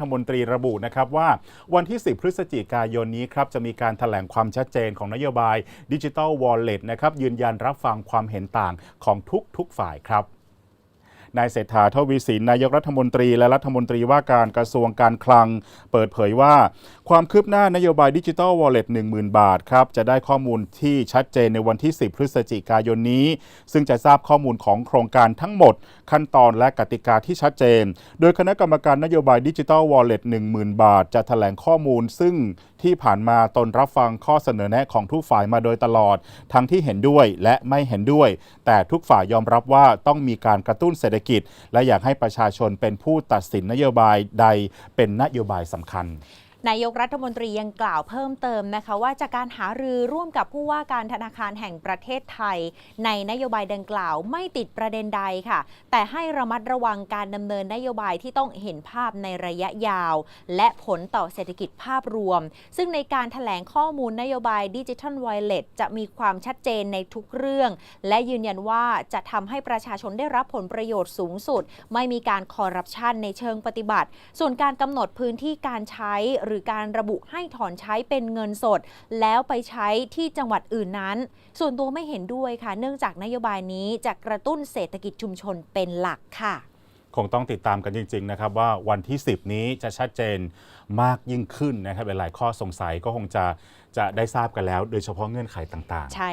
ฐมนตรีระบุนะครับว่าวันที่ 10 พฤศจิกายนนี้ครับจะมีการถแถลงความชัดเจนของนโยบายดิจิทัลวอลเล็ตนะครับยืนยันรับฟังความเห็นต่างของทุกๆฝ่ายครับ นายเศรษฐาทวีสินนายกรัฐมนตรีและรัฐมนตรีว่าการกระทรวงการคลัง เปิดเผยว่า ความคืบหน้านโยบายดิจิ t a ลวอลเล็ต10,000 บาทครับจะได้ข้อมูลที่ชัดเจนในวันที่ 10 พฤศจิกายนนี้ ซึ่งจะทราบข้อมูลของโครงการทั้งหมด ขั้นตอนและกติกาที่ชัดเจน โดยคณะกรรมการนโยบายดิจิ t a ลวอลเล็ต10,000 บาท จะแถลงข้อมูลซึ่ง ที่ผ่านมาตนรับฟังข้อเสนอแนะของทุกฝ่ายมาโดยตลอด ทั้งที่เห็นด้วยและไม่เห็นด้วย แต่ทุกฝ่ายยอมรับว่าต้องมีการกระตุ้นเศรษฐกิจ และอยากให้ประชาชนเป็นผู้ตัดสินนโยบายใดเป็นนโยบายสำคัญ นายกรัฐมนตรียังกล่าวเพิ่มเติมนะคะว่าจากการหารือร่วมกับผู้ว่าการธนาคารแห่งประเทศไทย ในนโยบายดังกล่าวไม่ติดประเด็นใดค่ะ แต่ให้ระมัดระวังการดำเนินนโยบายที่ต้องเห็นภาพในระยะยาว และผลต่อเศรษฐกิจภาพรวม ซึ่งในการถแถลงข้อมูลนโยบายดิจิทัลไวเลตจะมีความชัดเจนในทุกเรื่อง และยืนยันว่าจะทำให้ประชาชนได้รับผลประโยชน์สูงสุด ไม่มีการคอร์รัปชันในเชิงปฏิบัติ ส่วนการกำหนดพื้นที่การใช้หรือการระบุให้ถอนใช้เป็นเงินสด แล้วไปใช้ที่จังหวัดอื่นนั้น ส่วนตัวไม่เห็นด้วยค่ะ เนื่องจากนโยบายนี้จะกระตุ้นเศรษฐกิจชุมชนเป็นหลักค่ะ คงต้องติดตามกันจริง ๆ นะครับ ว่าวันที่ 10 นี้จะชัดเจนมากยิ่งขึ้นนะครับหลายๆข้อสงสัยก็คงจะจะได้ทราบกันแล้ว โดยเฉพาะเงื่อนไขต่างๆ ใช่